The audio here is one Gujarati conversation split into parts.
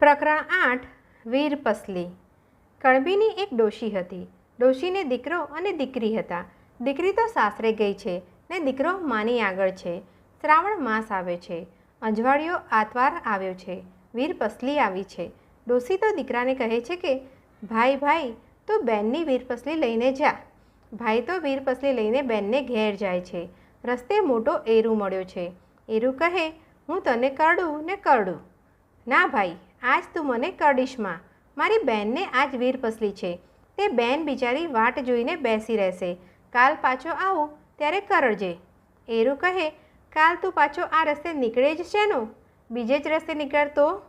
પ્રકરણ આઠ, વીર પસલી. કણબીની એક ડોશી હતી. ડોશીને દીકરો અને દીકરી હતા. દીકરી તો સાસરે ગઈ છે ને દીકરો માની આગળ છે. શ્રાવણ માસ આવે છે. અંજવાળિયો આતવાર આવ્યો છે. વીર પસલી આવી છે. ડોશી તો દીકરાને કહે છે કે, ભાઈ ભાઈ, તું બેનની વીરપસલી લઈને જા. ભાઈ તો વીરપસલી લઈને બેનને ઘેર જાય છે. રસ્તે મોટો એરુ મળ્યો છે. એરુ કહે, હું તને કરડું ને કરડું. ના, ભાઈ આજ તું મને કરડીશમાં મારી બેનને આજ વીર પસલી છે. તે બેન બિચારી વાટ જોઈને બેસી રહેશે. કાલ પાછો આવું, ત્યારે કરડજે. એરું કહે, કાલ તું પાછો આ રસ્તે નીકળે જ છે નું? બીજે જ રસ્તે નીકળતો?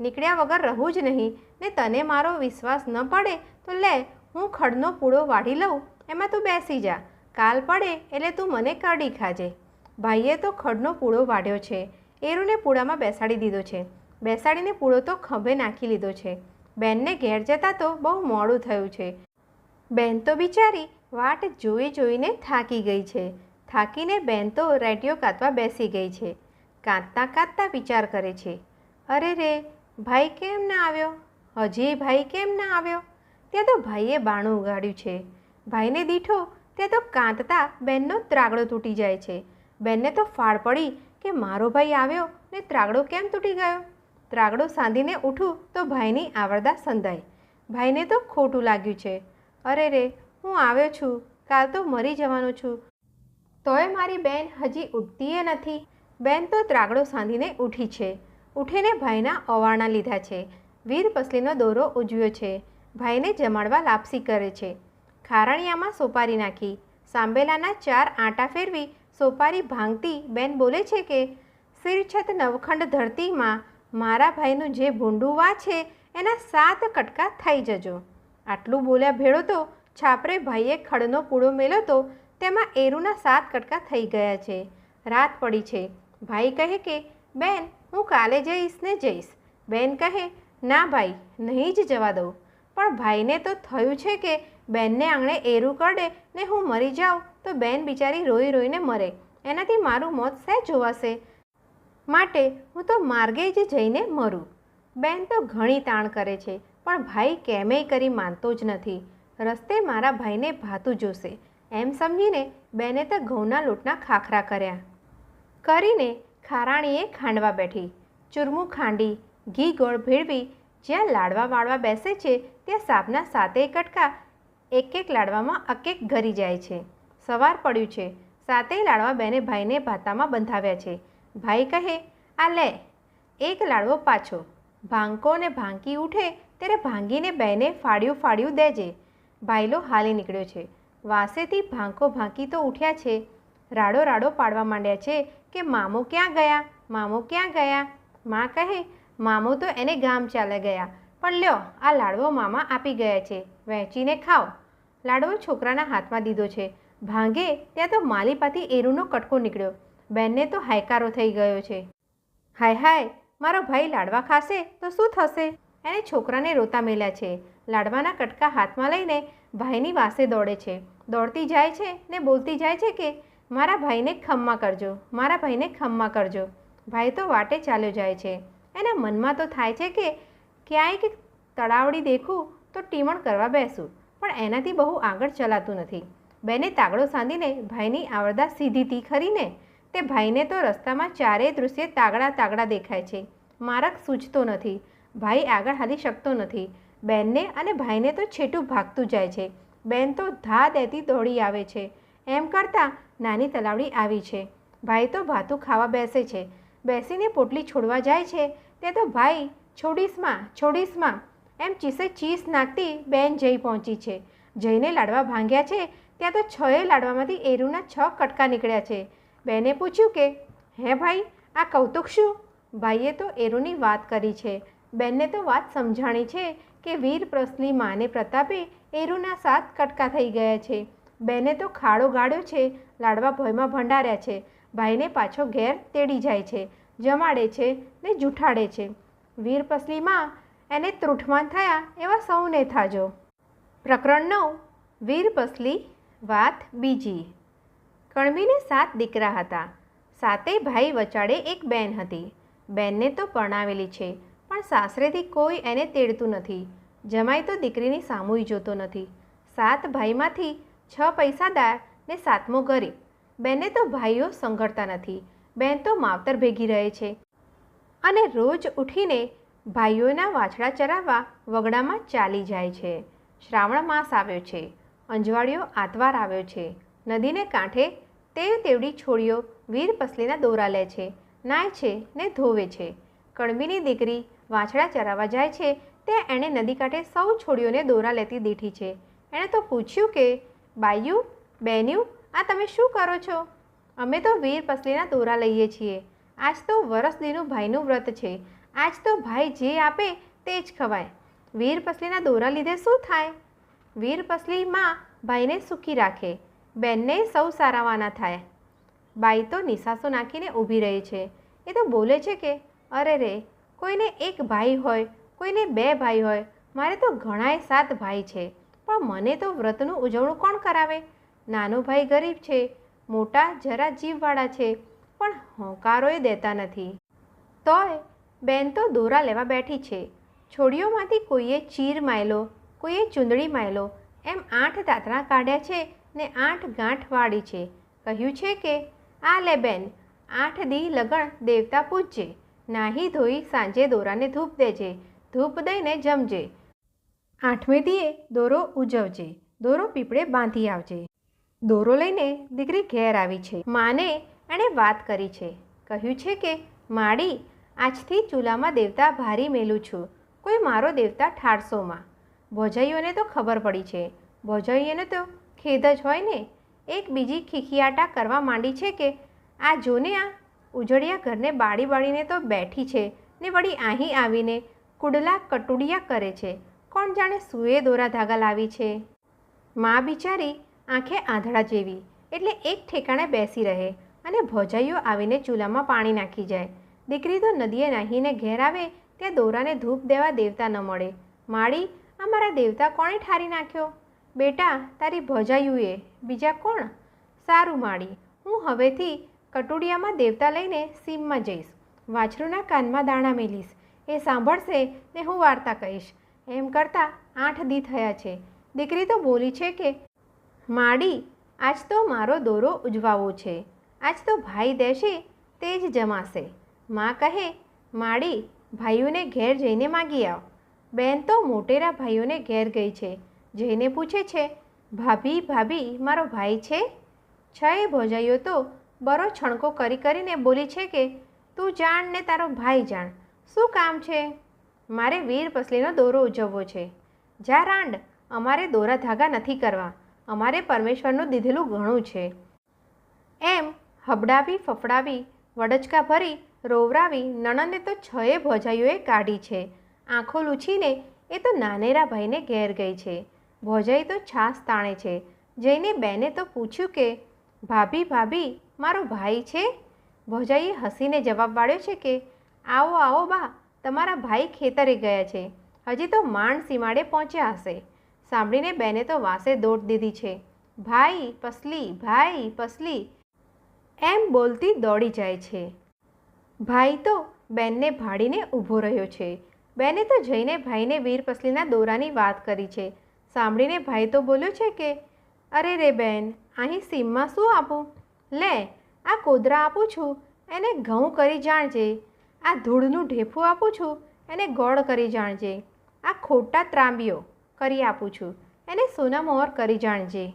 નીકળ્યા વગર રહું જ નહીં. ને તને મારો વિશ્વાસ ન પડે, તો લે, હું ખડનો પૂળો વાઢી લઉં. એમાં તું બેસી જા. કાલ પડે, એટલે તું મને કરડી ખાજે. ભાઈએ તો ખડનો પૂળો વાઢ્યો છે. એરુને પૂળામાં બેસાડી દીધો છે. બેસાડીને પૂળો તો ખભે નાખી લીધો છે. બેનને ઘેર જતાં તો બહુ મોડું થયું છે. બેન તો બિચારી વાટ જોઈ જોઈને થાકી ગઈ છે. થાકીને બેન તો રેડિયો કાતવા બેસી ગઈ છે. કાંતતા કાંતતા વિચાર કરે છે. અરે રે, ભાઈ કેમ ના આવ્યો? હજી ભાઈ કેમ ના આવ્યો? ત્યાં તો ભાઈએ બાણું ઉગાડ્યું છે. ભાઈને દીઠો ત્યાં તો કાંતતા બેનનો ત્રાગડો તૂટી જાય છે. બેનને તો ફાળ પડી કે મારો ભાઈ આવ્યો ને ત્રાગડો કેમ તૂટી ગયો? ત્રાગડો સાંધીને ઉઠું તો ભાઈની આવરદા સંધાય. ભાઈને તો ખોટું લાગ્યું છે. અરે રે, હું આવ્યો છું. કાલ તો મરી જવાનો છું. તોય મારી બેન હજી ઉઠતીએ નથી. બેન તો ત્રાગડો સાંધીને ઉઠી છે. ઉઠીને ભાઈના અવારણા લીધા છે. વીર પસલીનો દોરો ઉજવ્યો છે. ભાઈને જમાડવા લાપસી કરે છે. ખારણિયામાં સોપારી નાખી. સાંબેલાના ચાર આંટા ફેરવી સોપારી ભાંગતી બેન બોલે છે કે શિરછત નવખંડ ધરતીમાં મારા ભાઈનું જે ભૂંડુવા છે એના સાત કટકા થઈ જજો. આટલું બોલ્યા ભેળો તો છાપરે ભાઈએ ખડનો પૂળો મેલ્યો તો તેમાં એરુના સાત કટકા થઈ ગયા છે. રાત પડી છે. ભાઈ કહે કે, બેન, હું કાલે જઈશ ને જઈશ. બેન કહે, ના ભાઈ, નહીં જ જવા દઉં. પણ ભાઈને તો થયું છે કે બેનને આંગણે એરું કરડે ને હું મરી જાઉં તો બેન બિચારી રોઈ રોઈને મરે. એનાથી મારું મોત સહેજ જોવાશે માટે હું તો માર્ગે જ જઈને મરું. બેન તો ઘણી તાણ કરે છે, પણ ભાઈ કેમેય કરી માનતો જ નથી. રસ્તે મારા ભાઈને ભાતું જોશે. એમ સમજીને બેને તો ઘઉંના લોટના ખાખરા કર્યા. કરીને ખારાણીએ ખાંડવા બેઠી. ચૂરમું ખાંડી, ઘી ગોળ ભેળવી, જ્યાં લાડવા વાળવા બેસે છે, ત્યાં સાપના સાતેય કટકા એક એક લાડવામાં અકેક ઘરી જાય છે. સવાર પડ્યું છે. સાતેય લાડવા બેને ભાઈને ભાતામાં બંધાવ્યા છે. ભાઈ કહે, આ લે. એક લાડવો પાછો ભાંકો ને ભાંકી ઉઠે, ત્યારે ભાંગીને બેને ફાડ્યું ફાડ્યું દેજે. ભાઈલો હાલી નીકળ્યો છે. વાસેથી ભાંકો ભાંકી તો ઉઠ્યા છે. રાડો રાડો પાડવા માંડ્યા છે કે, મામો ક્યાં ગયા? મામો ક્યાં ગયા? માં કહે, મામો તો એને ગામ ચાલે ગયા. પણ લ્યો, આ લાડવો મામા આપી ગયા છે. વહેંચીને ખાઓ. લાડવો છોકરાના હાથમાં દીધો છે. ભાંગે, ત્યાં તો માલીપાથી એરુનો કટકો નીકળ્યો. બેનને તો હાયકારો થઈ ગયો છે. હાય હાય, મારો ભાઈ લાડવા ખાશે તો શું થશે? એને છોકરાને રોતા મેલ્યા છે. લાડવાના કટકા હાથમાં લઈને ભાઈની વાસે દોડે છે. દોડતી જાય છે ને બોલતી જાય છે કે, મારા ભાઈને ખમ્મા કરજો, મારા ભાઈને ખમ્મા કરજો. ભાઈ તો વાટે ચાલ્યો જાય છે. એના મનમાં તો થાય છે કે, ક્યાંય તળાવડી દેખું તો ટીમણ કરવા બેસું. પણ એનાથી બહુ આગળ ચલાતું નથી. બેને તાગડો સાંધીને ભાઈની આવરદા સીધી તી ખરીને તે ભાઈને તો રસ્તામાં ચારેય દૃશ્ય તાગડા તાગડા દેખાય છે. મારક સૂચતો નથી. ભાઈ આગળ હાલી શકતો નથી. બેનને અને ભાઈને તો છેટું ભાગતું જાય છે. બેન તો ધા દેતી દોડી આવે છે. એમ કરતાં નાની તલાવડી આવી છે. ભાઈ તો ભાતું ખાવા બેસે છે. બેસીને પોટલી છોડવા જાય છે. તે તો ભાઈ છોડીશમાં છોડીશમાં એમ ચીસે ચીસ નાખતી બેન જઈ પહોંચી છે. જઈને લાડવા ભાંગ્યા છે. ત્યાં તો છએ લાડવામાંથી એરુના છ કટકા નીકળ્યા છે. બેને પૂછ્યું કે, હે ભાઈ, આ કૌતુક શું? ભાઈએ તો એરુની વાત કરી છે. બેનને તો વાત સમજાણી છે કે વીર પ્રસલી માને પ્રતાપે એરુના સાત કટકા થઈ ગયા છે. બેને તો ખાડો ગાળ્યો છે, લાડવા ભયમાં ભંડાર્યા છે. ભાઈને પાછો ઘેર તેડી જાય છે, જમાડે છે ને જૂઠાડે છે. વીર પસલીમાં એને ત્રુઠમાન થયા એવા સૌને થાજો. પ્રકરણ નવ. વીર પસલી વાત બીજી. કણબીને સાત દીકરા હતા. સાતેય ભાઈ વચાડે એક બેન હતી. બેનને તો પરણાવેલી છે, પણ સાસરેથી કોઈ એને તેડતું નથી. જમાઈ તો દીકરીની સામુય જોતો નથી. સાત ભાઈમાંથી છ પૈસાદાર ને સાતમો ગરીબ. બેને તો ભાઈઓ સંઘળતા નથી. બેન તો માવતર ભેગી રહે છે. અને રોજ ઉઠીને ભાઈઓના વાછડા ચરાવવા વગડામાં ચાલી જાય છે. શ્રાવણ માસ આવ્યો છે. અંજવાળિયો આતવાર આવ્યો છે. નદીને કાંઠે તે તેવડી છોડીઓ વીર પસલીના દોરા લે છે, નાય છે ને ધોવે છે. કણબીની દીકરી વાછડા ચરાવવા જાય છે, તે એણે નદી કાંઠે સૌ છોડીઓને દોરા લેતી દીઠી છે. એણે તો પૂછ્યું કે, બાયું બેન્યુ આ તમે શું કરો છો? અમે તો વીર પસલીના દોરા લઈએ છીએ. આજ તો વરસદીનું ભાઈનું વ્રત છે. આજ તો ભાઈ જે આપે તે જ ખવાય. વીર પસલીના દોરા લીધે શું થાય? વીર પસલીમાં ભાઈને સુખી રાખે. બેનને સૌ સારાવાના થાય. બાઈ તો નિશાસો નાખીને ઊભી રહી છે. એ તો બોલે છે કે, અરે રે, કોઈને એક ભાઈ હોય, કોઈને બે ભાઈ હોય, મારે તો ઘણાય સાત ભાઈ છે, પણ મને તો વ્રતનું ઉજવણું કોણ કરાવે? નાનો ભાઈ ગરીબ છે, મોટા જરા જીવવાળા છે, પણ હોંકારોય દેતા નથી. તોય બેન તો દોરા લેવા બેઠી છે. છોડીઓમાંથી કોઈએ ચીર માયલો, કોઈએ ચૂંદડી માયલો, એમ આઠ દાંતણા કાઢ્યા છે ને આઠ ગાંઠ વાળી છે. કહ્યું છે કે, આ લે બેન, આઠ દી લગણ દેવતા પૂજજે. નાહી ધોઈ સાંજે દોરાને ધૂપ દેજે. ધૂપ દઈને જમજે. આઠમે દીએ દોરો ઉજવજે. દોરો પીપળે બાંધી આવજે. દોરો લઈને દીકરી ઘેર આવી છે. માને, એણે વાત કરી છે. કહ્યું છે કે, માડી, આજથી ચૂલામાં દેવતા ભારી મેલું છું. કોઈ મારો દેવતા ઠારસોમાં ભોજાઈઓને તો ખબર પડી છે. ભોજાઈઓને તો ખેદ જ હોય ને, એક બીજી ખીખિયાટા કરવા માંડી છે કે, આ જોને આ ઉજળિયા ઘરને બાળી બાળીને તો બેઠી છે ને વળી અહીં આવીને કુડલા કટુડિયા કરે છે. કોણ જાણે સુએ દોરા ધાગા લાવી છે. મા બિચારી આંખે આંધળા જેવી, એટલે એક ઠેકાણે બેસી રહે અને ભોજાઈઓ આવીને ચૂલામાં પાણી નાખી જાય. દીકરી તો નદીએ નાહીને ઘેર આવે ત્યાં દોરાને ધૂપ દેવા દેવતા ન મળે. માળી, આ મારા દેવતા કોણે ઠારી નાખ્યો? બેટા, તારી ભોજાયુએ. બીજા કોણ? સારું માળી. હું હવેથી કટુડિયામાં દેવતા લઈને સીમમાં જઈશ. વાછરુના કાનમાં દાણા મેલીશ. એ સાંભળશે ને હું વાર્તા કહીશ. એમ કરતાં આઠ દી થયા છે. દીકરી તો બોલી છે કે માડી આજ તો મારો દોરો ઉજવાવો છે. આજ તો ભાઈ દેશે તે જ જમાશે. મા કહે માડી ભાઈઓને ઘેર જઈને માગી આવ. બેન તો મોટેરા ભાઈઓને ઘેર ગઈ છે. જઈને પૂછે છે, ભાભી ભાભી, મારો ભાઈ છે? છએ ભોજાઈઓ તો. બરો છણકો કરી કરીને બોલી છે કે, તું જાણ ને તારો ભાઈ જાણ. શું કામ છે? મારે વીર પસલીનો દોરો ઉજવવો છે. જા રાંડ. અમારે દોરા ધાગા નથી કરવા. અમારે પરમેશ્વરનું દીધેલું ઘણું છે. એમ હબડાવી, ફફડાવી, વડચકા ભરી, રોવરાવી નણંદે તો છએ ભોજાઈઓએ કાઢી છે. આંખો લૂછીને એ તો નાનેરા ભાઈને ઘેર ગઈ છે. ભોજાઈ તો છાસ તાણે છે. જઈને બેને તો પૂછ્યું કે, ભાભી ભાભી, મારો ભાઈ છે? ભોજાઈએ હસીને જવાબ વાળ્યો છે કે, આવો આવો બા, તમારા ભાઈ ખેતરે ગયા છે. હજી તો માંડ સીમાડે પહોંચ્યા હશે. સાંભળીને બેને તો વાસે દોટ દીધી છે. ભાઈ, પસલી ભાઈ, પસલી. એમ બોલતી દોડી જાય છે. ભાઈ તો બેનને ભાડીને ઊભો રહ્યો છે. બેને તો જઈને ભાઈને વીર પસલીના દોરાની વાત કરી છે. સાંભળીને ભાઈ તો બોલ્યો છે કે, અરે રે બેન, અહીં સીમમાં શું આપું? લે, આ કોદરા આપું છું, એને ઘઉં કરી જાણજે. આ ધૂળનું ઢેફું આપું છું, એને ગોળ કરી જાણજે. આ ખોટા ત્રાંબીઓ કરી આપું છું, એને સોના મોહર કરી જાણજે.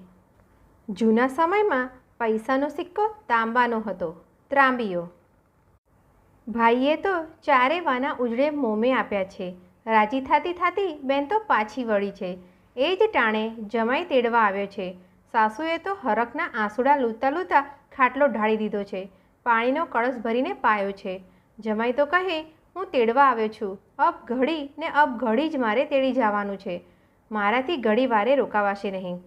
જૂના સમયમાં પૈસાનો સિક્કો તાંબાનો હતો, ત્રાંબીઓ. ભાઈએ તો ચારે વાના ઉજળે મોમે આપ્યા છે. રાજી થાતી થાતી બેન તો પાછી વળી છે. એ જ ટાણે જમાઈ તેડવા આવ્યો છે. સાસુએ તો હરખના આંસુડા લૂંતા લૂંતા ખાટલો ઢાળી દીધો છે. પાણીનો કળશ ભરીને પાયો છે. જમાઈ તો કહે, હું તેડવા આવ્યો છું. અબ ઘડી ને અબ ઘડી જ મારે તેડી જવાનું છે. મારાથી ઘડી વારે રોકાવાશે નહીં.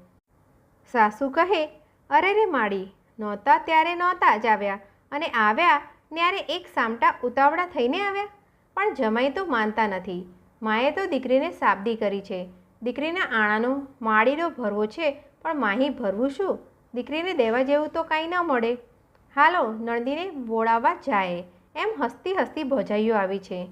સાસુ કહે, અરે રે માડી, નહોતા ત્યારે નહોતા જ આવ્યા. અને આવ્યા ત્યારે એક સામટા ઉતાવળા થઈને આવ્યા. પણ જમાઈ તો માનતા નથી. માએ તો દીકરીને સાબદી કરી છે. દીકરીના આણાનો માળીનો ભરવો છે, પણ માહી ભરવું શું? દીકરીને દેવા જેવું તો કાંઈ ન મળે. હાલો, નણદીને બોળાવવા જાય. એમ હસતી હસતી ભજાઈઓ આવી છે.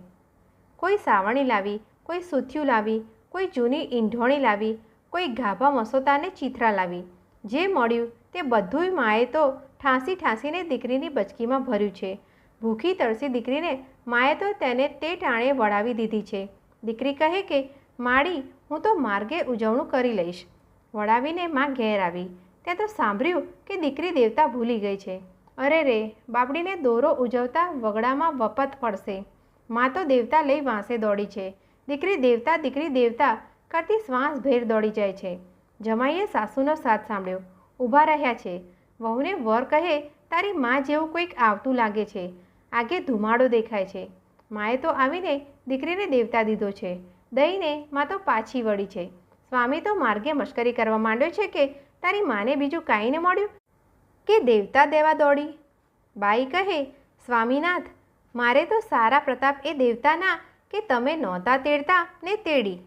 કોઈ સાવણી લાવી, કોઈ સૂથિયું લાવી, કોઈ જૂની ઈંઢોણી લાવી, કોઈ ગાભા મસોતાને ચીથરા લાવી. જે મળ્યું તે બધુંય માએ તો ઠાંસી ઠાંસીને દીકરીની બચકીમાં ભર્યું છે. ભૂખી તરસી દીકરીને માએ તો તેને તે ટાણે વળાવી દીધી છે. દીકરી કહે કે માડી હું તો માર્ગે ઉજવણું કરી લઈશ. વળાવીને માં ઘેર આવી. ત્યાં તો સાંભળ્યું કે દીકરી દેવતા ભૂલી ગઈ છે. અરે રે, બાપડીને દોરો ઉજવતા વગડામાં વપત પડશે. માં તો દેવતા લઈ વાંસે દોડી છે. દીકરી દેવતા દીકરી દેવતા કરતી શ્વાસ ભેર દોડી જાય છે. જમાઈએ સાસુનો સાથ સાંભળ્યો. ઊભા રહ્યા છે. વહુને વર કહે, તારી માં જેવું કોઈક આવતું લાગે છે. આગે ધુમાડો દેખાય છે. માએ તો આવીને દીકરીને દેવતા દીધો છે. દઈને માં તો પાછી વળી છે. સ્વામી તો માર્ગે મશ્કરી કરવા માંડ્યો છે કે તારી માને બીજું કાંઈ ન મળ્યું? કે દેવતા દેવા દોડી? બાઈ કહે, સ્વામીનાથ, મારે તો સારા પ્રતાપ એ દેવતાના કે તમે નહોતા તેડતા ને તેડી.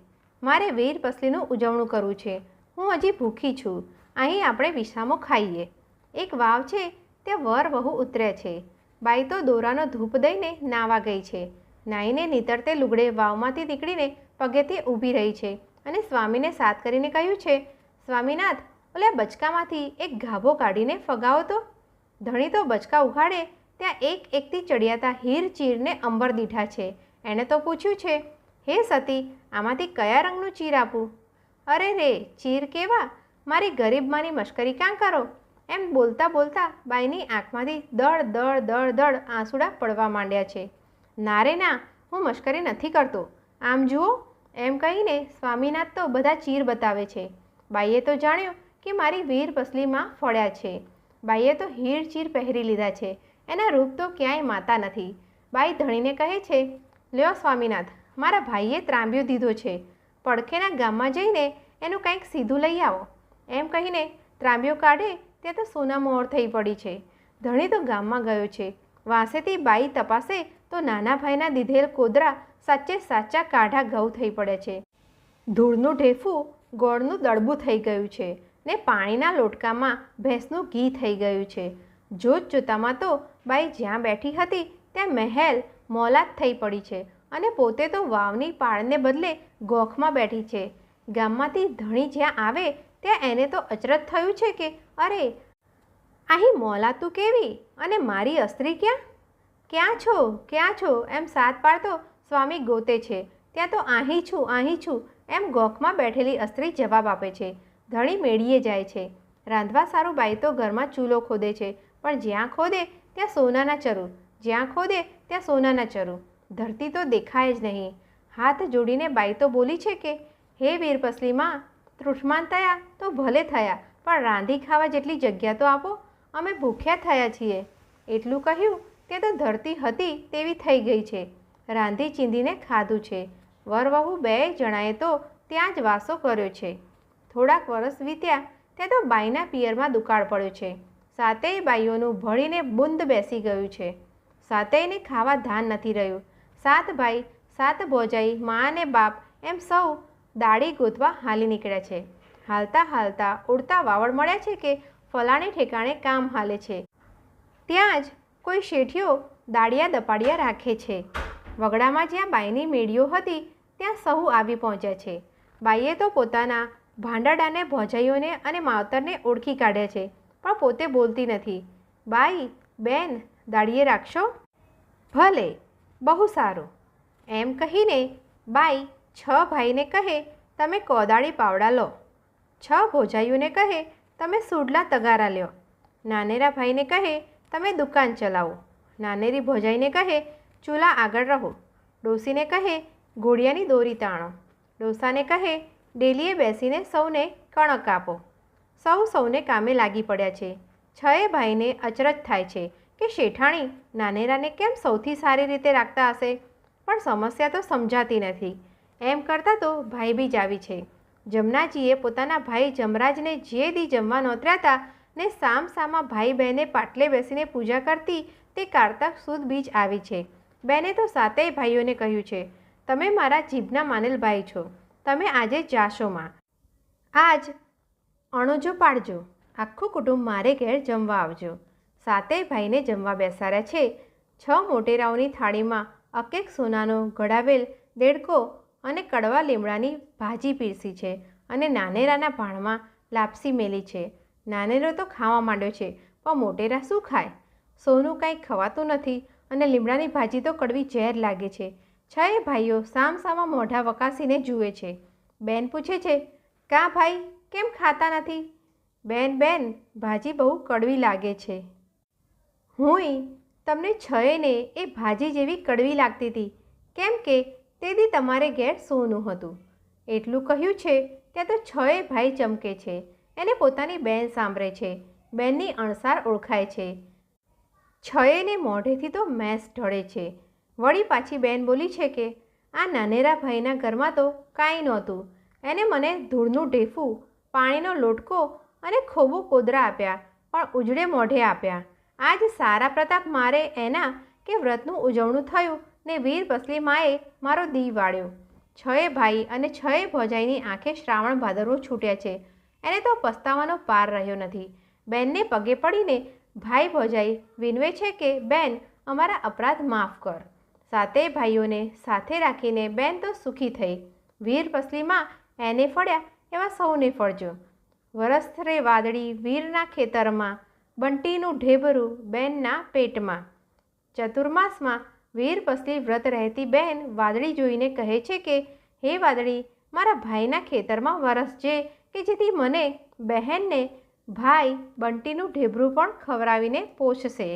મારે વીર પસલીનું ઉજવણું કરવું છે. હું હજી ભૂખી છું. અહીં આપણે વિસામો ખાઈએ. એક વાવ છે, ત્યાં વર વહુ ઉતરે છે. બાઈ તો દોરાનો ધૂપ દઈને નાવા ગઈ છે. નાઈને નીતરતે લુગડે વાવમાંથી નીકળીને પગેથી ઊભી રહી છે અને સ્વામીને સાથ કરીને કહ્યું છે, સ્વામીનાથ, ઓલા બચકામાંથી એક ગાભો કાઢીને ફગાવો તો. ધણી તો બચકા ઉઘાડે, ત્યાં એક એકથી ચડિયાતા હીર ચીરને અંબર દીઠા છે. એણે તો પૂછ્યું છે, હે સતી, આમાંથી કયા રંગનું ચીર આપું? અરે રે, ચીર કેવા? મારી ગરીબમાંની મશ્કરી ક્યાં કરો? એમ બોલતા બોલતા બાઈની આંખમાંથી દળ દળ દળ દળ આંસુડા પડવા માંડ્યા છે. ના રે ના, હું મશ્કરી નથી કરતો. આમ જુઓ એમ કહીને સ્વામીનાથ તો બધા ચીર બતાવે છે. બાઈએ તો જાણ્યું કે મારી વીર પસલીમાં ફળ્યા છે. બાઈએ તો હીર ચીર પહેરી લીધા છે. એના રૂપ તો ક્યાંય માતા નથી. બાઈ ધણીને કહે છે, લ્યો સ્વામીનાથ, મારા ભાઈએ ત્રાંબ્યો દીધો છે. પડખેના ગામમાં જઈને એનું કંઈક સીધું લઈ આવો. એમ કહીને ત્રાંબ્યો કાઢે ત્યાં તો સોના મોર થઈ પડી છે. ધણી તો ગામમાં ગયો છે. વાંસેથી બાઈ તપાસે તો નાના ભાઈના દીધેલ કોદરા સાચે સાચા કાઢા ઘઉં થઈ પડે છે. ધૂળનું ઢેફું ગોળનું દળબું થઈ ગયું છે ને પાણીના લોટકામાં ભેંસનું ઘી થઈ ગયું છે. જોત જોતામાં તો બાઈ જ્યાં બેઠી હતી ત્યાં મહેલ મોલાત થઈ પડી છે અને પોતે તો વાવની પાળને બદલે ગોખમાં બેઠી છે. ગામમાંથી ધણી જ્યાં આવે ત્યાં એને તો અચરજ થયું છે કે, અરે, અહીં મોલાતું કેવી? અને મારી અસ્ત્રી ક્યાં? ક્યાં છો? ક્યાં છો? એમ સાત પાડતો સ્વામી ગોતે છે. ત્યાં તો અહીં છું અહીં છું એમ ગોખમાં બેઠેલી અસ્ત્રી જવાબ આપે છે. ધણી મેળીએ જાય છે. રાંધવા સારું બાઈ તો ઘરમાં ચૂલો ખોદે છે. પણ જ્યાં ખોદે, ત્યાં સોનાના ચરુ. જ્યાં ખોદે, ત્યાં સોનાના ચરુ. ધરતી તો દેખાય જ નહીં. હાથ જોડીને બાઈ તો બોલી છે કે, હે વીરપસલીમાં તૃષ્માન થયા તો ભલે થયા, પણ રાંધી ખાવા જેટલી જગ્યા તો આપો. અમે ભૂખ્યા થયા છીએ. એટલું કહ્યું, તે તો ધરતી હતી તેવી થઈ ગઈ છે. રાંધી ચીંધીને ખાધું છે. વરવહુ બે જણાએ તો ત્યાં જ વાસો કર્યો છે. થોડાક વરસ વીત્યા, ત્યાં તો બાઈના પિયરમાં દુકાળ પડ્યો છે. સાતેય બાઈઓનું ભળીને બુંદ બેસી ગયું છે. સાતેયને ખાવા ધાન નથી રહ્યું. સાત ભાઈ, સાત ભોજાઈ, મા અને બાપ એમ સૌ દાડી ગોતવા હાલી નીકળ્યા છે. હાલતા હાલતા ઉડતા વાવડ મળ્યા છે કે ફલાણી ઠેકાણે કામ હાલે છે. ત્યાં જ કોઈ શેઠિયો દાડિયા દપાડિયા રાખે છે. વગડામાં જ્યાં બાઈની મેળીઓ હતી, ત્યાં સહુ આવી પહોંચ્યા છે. બાઈએ તો પોતાના ભાંડાડાને, ભોજાઈઓને અને માવતરને ઓળખી કાઢ્યા છે, પણ પોતે બોલતી નથી. બાઈ, બેન દાડીએ રાખશો? ભલે, બહુ સારું. એમ કહીને બાઈ છ ભાઈને કહે, તમે કોદાળી પાવડા લો. છ ભોજાઈઓને કહે, તમે સુડલા તગારા લ્યો. નાનેરા ભાઈને કહે, તમે દુકાન ચલાવો. નાનેરી ભોજાઈને કહે ચૂલા આગળ રહો. ડોસીને કહે ઘોડિયાની દોરી તાણો. ડોસાને કહે, ડેલીએ બેસીને સૌને કણક આપો. સૌ સૌને કામે લાગી પડ્યા છે. છએ ભાઈને અચરજ થાય છે કે શેઠાણી નાનેરાને કેમ સૌથી સારી રીતે રાખતા હશે? પણ સમસ્યા તો સમજાતી નથી. એમ કરતાં તો ભાઈ બીજ આવી છે. જમનાજીએ પોતાના ભાઈ જમરાજને જે દી જમવા નોતર્યા હતા ને સામ સામા ભાઈ બહેને પાટલે બેસીને પૂજા કરતી તે કારતક સુદ બીજ આવી છે. બેને તો સાતેય ભાઈઓને કહ્યું છે, તમે મારા જીભના માનેલ ભાઈ છો. તમે આજે જાશો માં. આજ અણુજો પાડજો. આખું કુટુંબ મારે ઘેર જમવા આવજો. સાતેય ભાઈને જમવા બેસાડ્યા છે. છ મોટેરાઓની થાળીમાં અકેક સોનાનો ઘડાવેલ દેડકો અને કડવા લીમડાની ભાજી પીરસી છે અને નાનેરાના ભાણમાં લાપસી મેલી છે. નાનેરો તો ખાવા માંડ્યો છે, પણ મોટેરા શું ખાય? સોનું કાંઈ ખવાતું નથી. અને લીમડાની ભાજી તો કડવી ઝેર લાગે છે. છએ ભાઈઓ સામસામા મોઢા વકાસીને જુએ છે. બેન પૂછે છે, કા ભાઈ, કેમ ખાતા નથી? બેન બેન, ભાજી બહુ કડવી લાગે છે. હુંય? તમને છએને એ ભાજી જેવી કડવી લાગતી હતી કેમ કે તે દી તમારે ઘેર સોનું હતું. એટલું કહ્યું છે, ત્યાં તો છએ ભાઈ ચમકે છે. એને પોતાની બેન સાંભળે છે. બેનની અણસાર ઓળખાય છે. છએને મોઢેથી તો મેસ ઢળે છે. વળી પાછી બેન બોલી છે કે, આ નાનેરા ભાઈના ઘરમાં તો કાંઈ નહોતું. એને મને ધૂળનું ઢેફું, પાણીનો લોટકો અને ખોબું કોદરા આપ્યા, પણ ઉજળે મોઢે આપ્યા. આજ સારા પ્રતાપ મારે એના કે વ્રતનું ઉજવણું થયું ને વીર પસલી માએ મારો દી વાળ્યો. છએ ભાઈ અને છએ ભોજાઈની આંખે શ્રાવણ ભાદરવો છૂટ્યા છે. એને તો પસ્તાવાનો પાર રહ્યો નથી. બેનને પગે પડીને ભાઈ ભોજાઈ વિનવે છે કે, બેન, અમારા અપરાધ માફ કર. સાતે ભાઈઓને સાથે રાખીને બેન તો સુખી થઈ. વીર પસલીમાં એને ફળ્યા એવા સૌને ફળજો. વરસ્થરે વાદળી વીરના ખેતરમાં બંટીનું ઢેબરું બેનના પેટમાં. ચતુર્માસમાં વીર પસલી વ્રત રહેતી બેન વાદળી જોઈને કહે છે કે, હે વાદળી, મારા ભાઈના ખેતરમાં વરસજે કે જેથી મને બહેનને ભાઈ બંટીનું ઢેબરું પણ ખવડાવીને પોષશે.